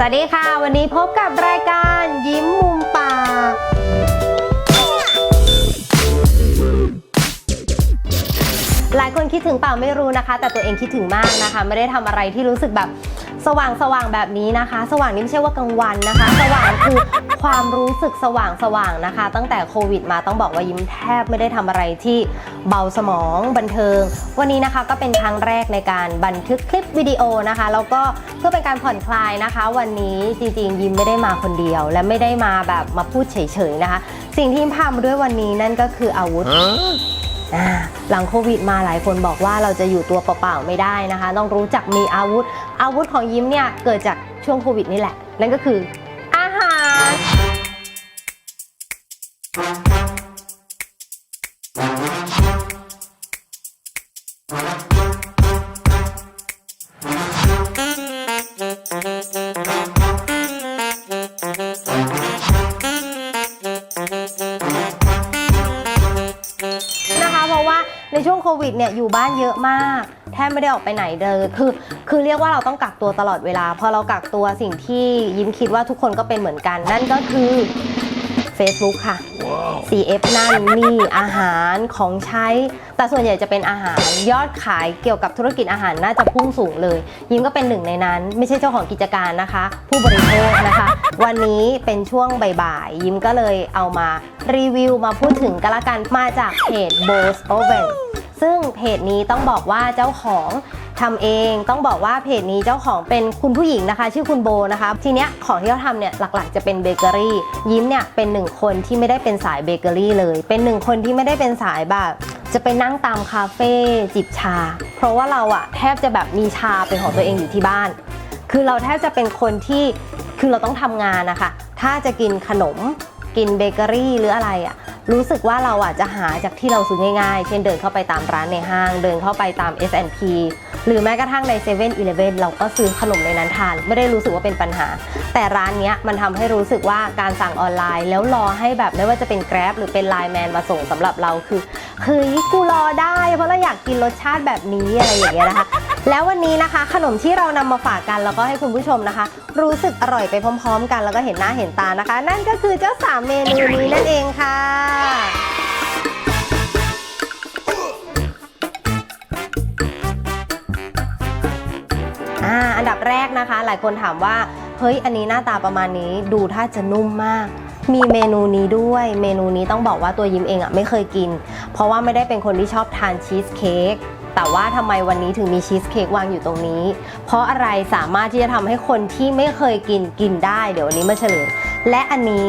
สวัสดีค่ะ วันนี้พบกับรายการยิ้มมุมปาก หลายคนคิดถึงเปล่าไม่รู้นะคะ แต่ตัวเองคิดถึงมากนะคะ ไม่ได้ทำอะไรที่รู้สึกแบบ สว่างสว่างแบบนี้นะคะ สว่างนี่ไม่ใช่ว่ากลางวันนะคะ สว่างคือความรู้สึกสว่างสว่างนะคะ ตั้งแต่โควิดมาต้องบอกว่ายิ้มแทบไม่ได้ทำอะไรที่เบาสมองบันเทิง วันนี้นะคะก็เป็นครั้งแรกในการบันทึกคลิปวิดีโอนะคะ แล้วก็เพื่อเป็นการผ่อนคลายนะคะ วันนี้จริงๆ ยิ้มไม่ได้มาคนเดียว และไม่ได้มาแบบมาพูดเฉยๆนะคะ สิ่งที่ยิ้มพามาด้วยวันนี้นั่นก็คืออาวุธ หลังโควิดมาหลายคนบอกว่าเราจะอยู่ตัวเปล่าๆไม่ได้นะคะ ต้องรู้จักมีอาวุธ อาวุธของยิ้มเนี่ยเกิดจากช่วงโควิดนี่แหละ นั่นก็คือ วงโควิดเนี่ยอยู่บ้านเยอะมาก แทบไม่ได้ออกไปไหนเลยคือ คือเรียกว่าเราต้องกักตัวตลอดเวลา พอเรากักตัวสิ่งที่ยิ้มคิดว่าทุกคนก็เป็นเหมือนกัน นั่นก็คือ Facebook ค่ะ CF นั่นนี่อาหารของใช้ แต่ส่วนใหญ่จะเป็นอาหารยอดขายเกี่ยวกับธุรกิจอาหารน่าจะพุ่งสูงเลย ยิ้มก็เป็นหนึ่งในนั้น ไม่ใช่เจ้าของกิจการนะคะ ผู้บริโภคนะคะ วันนี้เป็นช่วงบ่ายๆยิ้มก็เลยเอามารีวิวมาพูดถึงกันละกันมาจากเพจ Bose Oven ซึ่งเพจนี้ต้องบอกว่าเจ้าของทำเองต้องบอกว่าเพจนี้เจ้าของเป็นคุณผู้หญิงนะคะ ชื่อคุณโบนะคะ ทีเนี้ยของที่เขาทำเนี่ยหลักๆจะเป็นเบเกอรี่ยิ้มเนี่ยเป็นหนึ่งคนที่ไม่ได้เป็นสายเบเกอรี่เลย เป็นหนึ่งคนที่ไม่ได้เป็นสายแบบจะไปนั่งตามคาเฟ่จิบชา เพราะว่าเราอะแทบจะแบบมีชาเป็นของตัวเองอยู่ที่บ้าน คือเราแทบจะเป็นคนที่คือเราต้องทำงานนะคะถ้าจะกินขนมกินเบเกอรี่หรืออะไรอะ รู้สึกว่าเราอะจะหาจากที่เราซื้อง่ายๆ เช่นเดินเข้าไปตามร้านในห้าง เดินเข้าไปตาม S&P หรือแม้กระทั่งใน7 e เ e ่ e อเราก็ซื้อขนมในนั้นทาน ไม่ได้รู้สึกว่าเป็นปัญหา แต่ร้านเนี้ยมันทำให้รู้สึกว่าการสั่งออนไลน์ แล้วรอให้แบบไม่ว่าจะเป็น Grab หรือเป็น Line Man มาส่งสำหรับเราคือเฮ้ยกูรอได้ เพราะเราอยากกินรสชาติแบบนี้อะไรอย่างเงี้ยนะคะ แล้ววันนี้นะคะ ขนมที่เรานำมาฝากกันแล้วก็ให้คุณผู้ชมนะคะ รู้สึกอร่อยไปพร้อม ๆ กันแล้วก็เห็นหน้าเห็นตานะคะ นั่นก็คือเจ้าสามเมนูนี้นั่นเองค่ะอ่าอันดับแรกนะคะ หลายคนถามว่า เฮ้ย อันนี้หน้าตาประมาณนี้ ดูถ้าจะนุ่มมาก มีเมนูนี้ด้วย เมนูนี้ต้องบอกว่าตัวยิ้มเองอะไม่เคยกิน เพราะว่าไม่ได้เป็นคนที่ชอบทานชีสเค้ก แต่ว่าทำไมวันนี้ถึงมีชีสเค้กวางอยู่ตรงนี้ เพราะอะไรสามารถที่จะทำให้คนที่ไม่เคยกินกินได้ เดี๋ยววันนี้มาเฉลย และอันนี้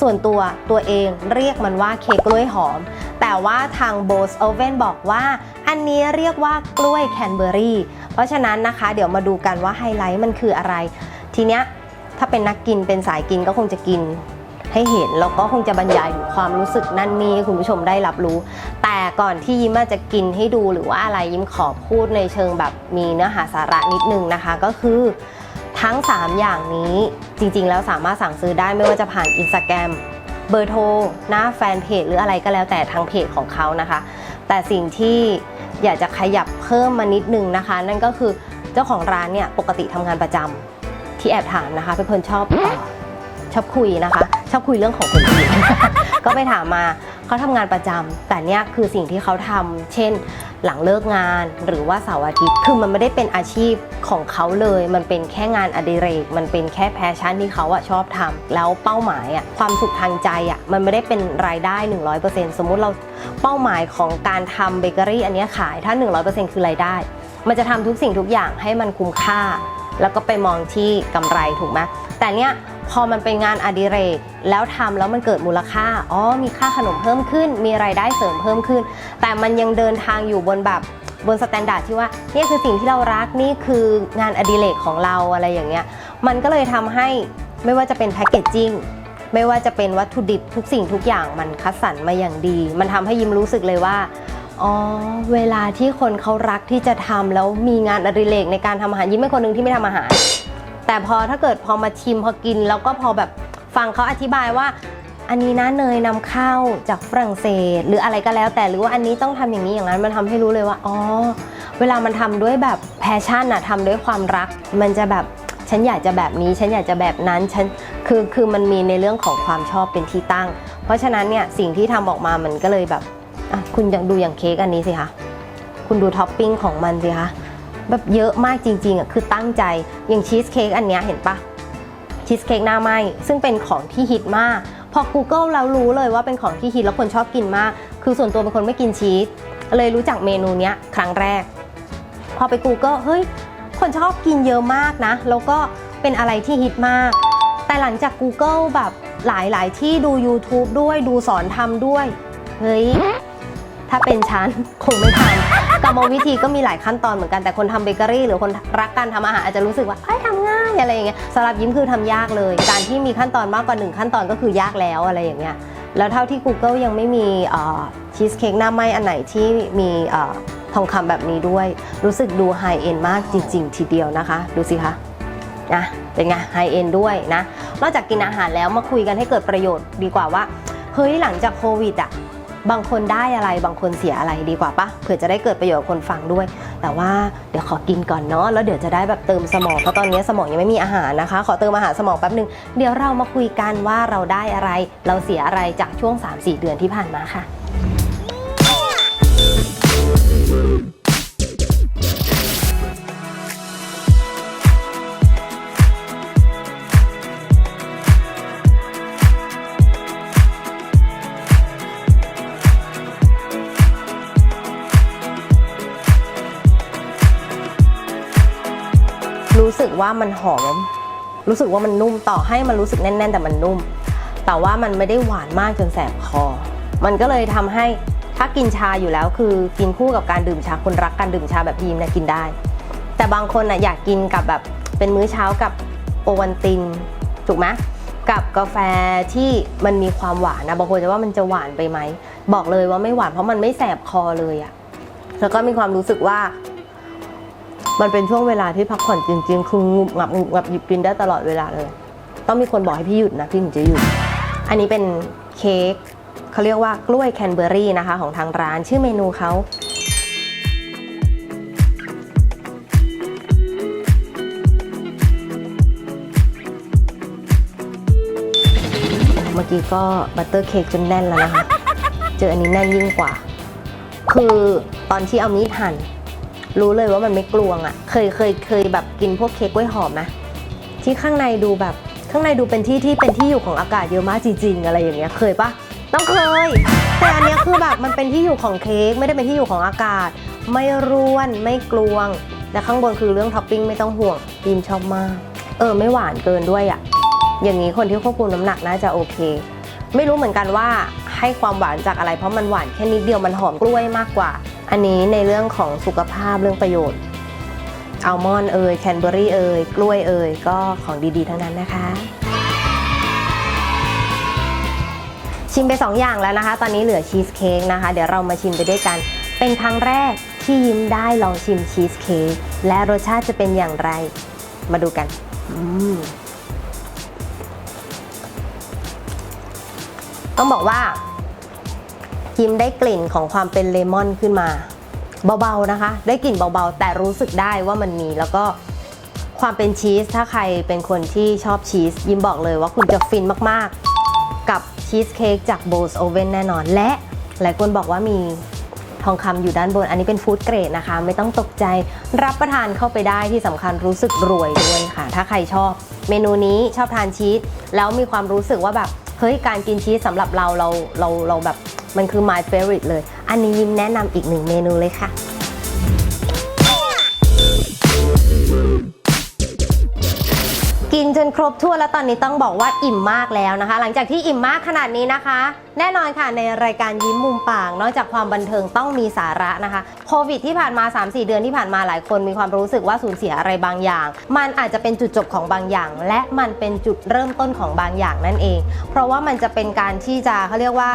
ส่วนตัวตัวเองเรียกมันว่าเค้กกล้วยหอม แต่ว่าทาง b o s Oven บอกว่า อันนี้เรียกว่ากล้วยแคนเบอรี่ เพราะฉะนั้นนะคะ เดี๋ยวมาดูกันว่าไฮไลท์มันคืออะไร ทีเนี้ยถ้าเป็นนักกินเป็นสายกินก็คงจะกิน ให้เห็นแล้วก็คงจะบรรยายถึงความรู้สึกนั่นนี่ให้คุณผู้ชมได้รับรู้ แต่ก่อนที่ยิ้มจะกินให้ดูหรือว่าอะไรยิ้มขอพูดในเชิงแบบมีเนื้อหาสาระนิดนึงนะคะ ก็คือทั้ง 3 อย่างนี้จริงๆ แล้วสามารถสั่งซื้อได้ไม่ว่าจะผ่าน Instagram เบอร์โทรหน้าแฟนเพจหรืออะไรก็แล้วแต่ทางเพจของเขานะคะ แต่สิ่งที่อยากจะขยับเพิ่มมานิดนึงนะคะ นั่นก็คือเจ้าของร้านเนี่ยปกติทำงานประจำที่แอบถามนะคะ เป็นคนชอบชอบคุยนะคะ ชอบคุยเรื่องของคนอื่น ก็ไปถามมาเขาทำงานประจำแต่เนี่ยคือสิ่งที่เขาทำเช่นหลังเลิกงานหรือว่าเสาร์อาทิตย์คือมันไม่ได้เป็นอาชีพของเขาเลย มันเป็นแค่งานอดิเรก มันเป็นแค่แพชชั่นที่เขาอะชอบทำแล้วเป้าหมายอะความสุขทางใจอะมันไม่ได้เป็นรายได้ 100%สมมุติเราเป้าหมายของการทำเบเกอรี่อันเนี้ยขายถ้า 100%คือรายได้ มันจะทำทุกสิ่งทุกอย่างให้มันคุ้มค่า แล้วก็ไปมองที่กำไรถูกไหมแต่เนี้ย พอมันเป็นงานอดิเรก แล้วทำแล้วมันเกิดมูลค่า อ๋อ มีค่าขนมเพิ่มขึ้น มีรายได้เสริมเพิ่มขึ้น แต่มันยังเดินทางอยู่บนแบบบนสแตนดาร์ดที่ว่านี่คือสิ่งที่เรารักนี่คืองานอดิเรกของเราอะไรอย่างเงี้ย มันก็เลยทำให้ไม่ว่าจะเป็นแพคเกจจิ้งไม่ว่าจะเป็นวัตถุดิบทุกสิ่งทุกอย่างมันคัดสรรมาอย่างดี มันทำให้ยิ้มรู้สึกเลยว่าอ๋อเวลาที่คนเขารักที่จะทำแล้วมีงานอดิเรกในการทำอาหารยิ้มเป็นคนหนึ่งที่ไม่ทำอาหาร แต่พอถ้าเกิดพอมาชิมพอกิน แล้วก็พอแบบฟังเขาอธิบายว่า อันนี้นะเนยนำเข้าจากฝรั่งเศส หรืออะไรก็แล้วแต่หรือว่าอันนี้ต้องทำอย่างนี้อย่างนั้นมันทำให้รู้เลยว่าอ๋อเวลามันทำด้วยแบบแพชชั่นอะทำด้วยความรัก มันจะแบบฉันอยากจะแบบนี้ฉันอยากจะแบบนั้นฉันคือคือมันมีในเรื่องของความชอบเป็นที่ตั้ง เพราะฉะนั้นเนี่ยสิ่งที่ทำออกมามันก็เลยแบบคุณยังดูอย่างเค้กอันนี้สิคะคุณดูท็อปปิ้งของมันสิคะ แบบเยอะมากจริงๆอะคือตั้งใจอย่างชีสเค้กอันเนี้ยเห็นปะชีสเค้กหน้าไหมซึ่งเป็นของที่ฮิตมาก พอ Google แล้วรู้เลยว่าเป็นของที่ฮิตแล้วคนชอบกินมาก คือส่วนตัวเป็นคนไม่กินชีสเลยรู้จักเมนูเนี้ยครั้งแรก พอไป Google เฮ้ยคนชอบกินเยอะมากนะ แล้วก็เป็นอะไรที่ฮิตมาก แต่หลังจาก Google แบบหลายๆ ที่ดู YouTube ด้วยดูสอนทำด้วย เฮ้ย ถ้าเป็นฉันคงไม่ทัน กรรมวิธีก็มีหลายขั้นตอนเหมือนกันแต่คนทำเบเกอรี่หรือคนรักการทำอาหารอาจจะรู้สึกว่าเอ้ยทำง่ายอะไรอย่างเงี้ยสำหรับยิ้มคือทำยากเลย การที่มีขั้นตอนมากกว่าหนึ่งขั้นตอนก็คือยากแล้วอะไรอย่างเงี้ยแล้วเท่าที่ Google ยังไม่มีชีสเค้กหน้าไหมอันไหนที่มีเอ่อทองคำแบบนี้ด้วย รู้สึกดูไฮเอ็นมากจริง ๆ ทีเดียวนะคะ ดูสิคะนะเป็นไงไฮเอ็นด้วยนะ นอกจากกินอาหารแล้วมาคุยกันให้เกิดประโยชน์ดีกว่าว่า เฮ้ยหลังจากโควิดอะ บางคนได้อะไรบางคนเสียอะไรดีกว่าปะเผื่อจะได้เกิดประโยชน์กับคนฟังด้วย แต่ว่าเดี๋ยวขอกินก่อนเนาะแล้วเดี๋ยวจะได้แบบเติมสมองเพราะตอนนี้สมองยังไม่มีอาหารนะคะ ขอเติมอาหารสมองแป๊บหนึ่งเดี๋ยวเรามาคุยกันว่าเราได้อะไร เราเสียอะไรจากช่วง 3-4 เดือนที่ผ่านมาค่ะ ว่ามันหอม รู้สึกว่ามันนุ่มต่อให้มันรู้สึกแน่น ๆ แต่มันนุ่ม แต่ว่ามันไม่ได้หวานมากจนแสบคอ มันก็เลยทำให้ถ้ากินชาอยู่แล้วคือกินคู่กับการดื่มชาคนรักการดื่มชาแบบพีมเนี่ยกินได้ แต่บางคนน่ะอยากกินกับแบบเป็นมื้อเช้ากับโอวันตินถูกไหมกับกาแฟที่มันมีความหวานนะบางคนจะว่ามันจะหวานไปไหม บอกเลยว่าไม่หวานเพราะมันไม่แสบคอเลยอะแล้วก็มีความรู้สึกว่า มันเป็นช่วงเวลาที่พักผ่อนจริง ๆ คืองุบงับงุบงับหยิบกินได้ตลอดเวลาเลย ต้องมีคนบอกให้พี่หยุดนะ พี่ถึงจะหยุด อันนี้เป็นเค้กเขาเรียกว่ากล้วยแคนเบอรี่นะคะ ของทางร้านชื่อเมนูเขาเมื่อกี้ก็บัตเตอร์เค้กจนแน่นแล้วนะคะ เจออันนี้แน่นยิ่งกว่า คือตอนที่เอามีดหั่น รู้เลยว่ามันไม่กลวงอะ่ะ เคยเคยเคยแบบกินพวกเค้กกล้วยหอมนะที่ข้างในดูแบบข้างในดูเป็นที่ที่เป็นที่อยู่ของอากาศเยอะมากจริง ๆ อะไรอย่างเงี้ยเคยปะต้องเคย แต่อันเนี้ยคือแบบมันเป็นที่อยู่ของเค้กไม่ได้เป็นที่อยู่ของอากาศ ไม่ร่วนไม่กลวงและข้างบนคือเรื่องท็อปปิ้งไม่ต้องห่วงบีมชอบมาก เออไม่หวานเกินด้วยอะ่ะอย่างนี้คนที่ควบคุมน้ำหนักน่าจะโอเค ไม่รู้เหมือนกันว่าให้ความหวานจากอะไรเพราะมันหวานแค่นิดเดียวมันหอมกล้วยมากกว่า อันนี้ในเรื่องของสุขภาพเรื่องประโยชน์อัลมอนด์เอยแคนเบอรี่เอยกล้วยเอยก็ของดีๆ ทั้งนั้นนะคะ ชิมไป 2 อย่างแล้วนะคะ ตอนนี้เหลือชีสเค้กนะคะ เดี๋ยวเรามาชิมไปด้วยกัน เป็นครั้งแรกที่ยิ้มได้ลองชิมชีสเค้กและรสชาติจะเป็นอย่างไร มาดูกันต้องบอกว่า ยิมได้กลิ่นของความเป็นเลมอนขึ้นมา เบาๆนะคะ ได้กลิ่นเบาๆ แต่รู้สึกได้ว่ามันมีแล้วก็ความเป็นชีส ถ้าใครเป็นคนที่ชอบชีส ยิมบอกเลยว่าคุณจะฟินมากๆ กับชีสเค้กจากโบสโอเว่นแน่นอน และหลายคนบอกว่ามีทองคำอยู่ด้านบน อันนี้เป็นฟู้ดเกรดนะคะ ไม่ต้องตกใจรับประทานเข้าไปได้ที่สำคัญรู้สึกรวยด้วยค่ะ ถ้าใครชอบเมนูนี้ชอบทานชีส แล้วมีความรู้สึกว่าแบบ เฮ้ย การกินชีสสำหรับเราเราเราเราแบบ มันคือ my favorite เลย อันนี้ยิ้มแนะนำอีกหนึ่งเมนูเลยค่ะกินจนครบถ้วแล้วตอนนี้ต้องบอกว่าอิ่มมากแล้วนะคะ หลังจากที่อิ่มมากขนาดนี้นะคะ แน่นอนค่ะในรายการยิ้มมุมปาก นอกจากความบันเทิงต้องมีสาระนะคะโควิดที่ผ่านมา 3-4 เดือนที่ผ่านมาหลายคนมีความรู้สึกว่าสูญเสียอะไรบางอย่าง มันอาจจะเป็นจุดจบของบางอย่าง และมันเป็นจุดเริ่มต้นของบางอย่างนั่นเอง เพราะว่ามันจะเป็นการที่จะเขาเรียกว่า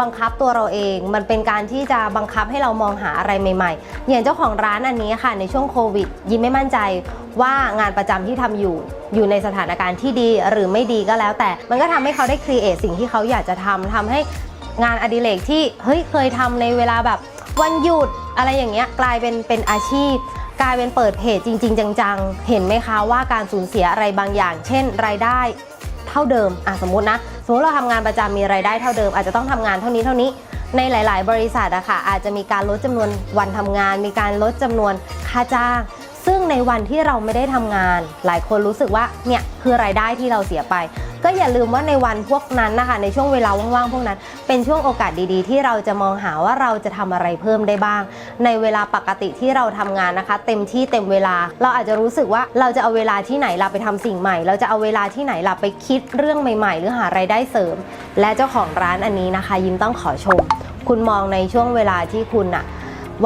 บังคับตัวเราเอง มันเป็นการที่จะบังคับให้เรามองหาอะไรใหม่ๆ อย่างเจ้าของร้านอันนี้ค่ะ ในช่วงโควิด ยิ้มไม่มั่นใจว่างานประจำที่ทำอยู่ อยู่ในสถานการณ์ที่ดีหรือไม่ดีก็แล้ว แต่มันก็ทำให้เขาได้ครีเอทสิ่งที่เขาอยากจะทำทำให้งานอดิเรกที่เฮ้ยเคยทำในเวลาแบบวันหยุดอะไรอย่างเงี้ยกลายเป็นเป็นอาชีพกลายเป็นเปิดเพจจริง ๆ จัง ๆ เห็นไหมคะว่าการสูญเสียอะไรบางอย่าง เช่น รายได้ เท่าเดิมอะสมมตินะ สมมติเราทำงานประจำมีรายได้เท่าเดิม อาจจะต้องทำงานเท่านี้เท่านี้ ในหลาย ๆ บริษัทอะค่ะอาจจะมีการลดจำนวนวันทำงาน มีการลดจำนวนค่าจ้าง ซึ่งในวันที่เราไม่ได้ทำงาน หลายคนรู้สึกว่าเนี่ยคือรายได้ที่เราเสียไป ก็อย่าลืมว่าในวันพวกนั้นนะคะ ในช่วงเวลาว่างๆพวกนั้น เป็นช่วงโอกาสดีๆ ที่เราจะมองหาว่าเราจะทำอะไรเพิ่มได้บ้าง ในเวลาปกติที่เราทำงานนะคะ เต็มที่เต็มเวลา เราอาจจะรู้สึกว่าเราจะเอาเวลาที่ไหนเราไปทำสิ่งใหม่ เราจะเอาเวลาที่ไหนเราไปคิดเรื่องใหม่ ๆ หรือหารายได้เสริม และเจ้าของร้านอันนี้นะคะ ยิ้มต้องขอชม คุณมองในช่วงเวลาที่คุณอะ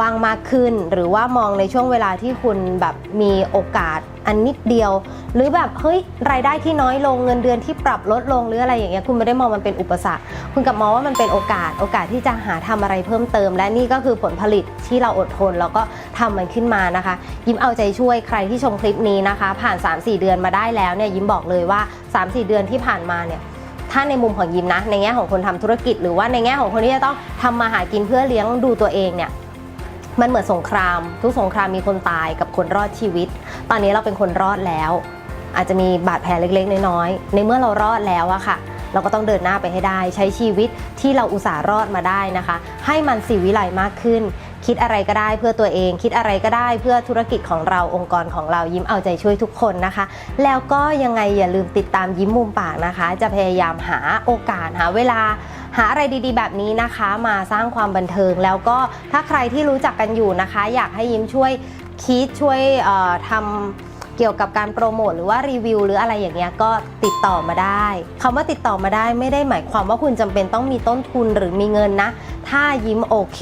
ว่างมากขึ้น หรือว่ามองในช่วงเวลาที่คุณแบบมีโอกาสอันนิดเดียว หรือแบบเฮ้ยรายได้ที่น้อยลงเงินเดือนที่ปรับลดลงหรืออะไรอย่างเงี้ยคุณไม่ได้มองมันเป็นอุปสรรค คุณกลับมองว่ามันเป็นโอกาสโอกาสที่จะหาทำอะไรเพิ่มเติม และนี่ก็คือผลผลิตที่เราอดทนแล้วก็ทำมันขึ้นมานะคะ ยิ้มเอาใจช่วยใครที่ชมคลิปนี้นะคะ ผ่าน 3-4 เดือนมาได้แล้วเนี่ยยิ้มบอกเลยว่า 3-4 เดือนที่ผ่านมาเนี่ยถ้าในมุมของยิมนะในแง่ของคนทำธุรกิจ หรือว่าในแง่ของคนที่จะต้องทำมาหากินเพื่อเลี้ยงดูตัวเองเนี่ย มันเหมือนสงคราม ทุกสงครามมีคนตายกับคนรอดชีวิต ตอนนี้เราเป็นคนรอดแล้ว อาจจะมีบาดแผลเล็กๆ น้อยๆ ในเมื่อเรารอดแล้วอะค่ะ เราก็ต้องเดินหน้าไปให้ได้ ใช้ชีวิตที่เราอุตส่าห์รอดมาได้นะคะ ให้มันสีวิไลมากขึ้น คิดอะไรก็ได้เพื่อตัวเอง คิดอะไรก็ได้เพื่อธุรกิจของเราองค์กรของเรายิ้มเอาใจช่วยทุกคนนะคะ แล้วก็ยังไงอย่าลืมติดตามยิ้มมุมปากนะคะ จะพยายามหาโอกาสหาเวลา หาอะไรดีๆ แบบนี้นะคะ มาสร้างความบันเทิง แล้วก็ถ้าใครที่รู้จักกันอยู่นะคะ อยากให้ยิ้มช่วยคิดช่วยทำเกี่ยวกับการโปรโมทหรือว่ารีวิวหรืออะไรอย่างเงี้ยก็ติดต่อมาได้คำว่าติดต่อมาได้ไม่ได้หมายความว่าคุณจำเป็นต้องมีต้นทุนหรือมีเงินนะ ถ้ายิ้มโอเค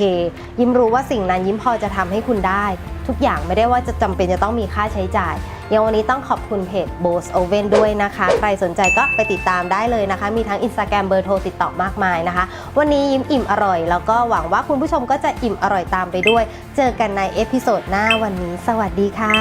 ยิ้มรู้ว่าสิ่งนั้นยิ้มพอจะทำให้คุณได้ ทุกอย่างไม่ได้ว่าจะจำเป็นจะต้องมีค่าใช้จ่าย ยังวันนี้ต้องขอบคุณเพจ b o s e Oven ด้วยนะคะ ใครสนใจก็ไปติดตามได้เลยนะคะ มีทั้ง Instagram เบอร์โทรติดต่อมากมายนะคะ วันนี้ยิ้มอิ่มอร่อย แล้วก็หวังว่าคุณผู้ชมก็จะอิ่มอร่อยตามไปด้วย เจอกันในเอพิโซดหน้าวันนี้ สวัสดีค่ะ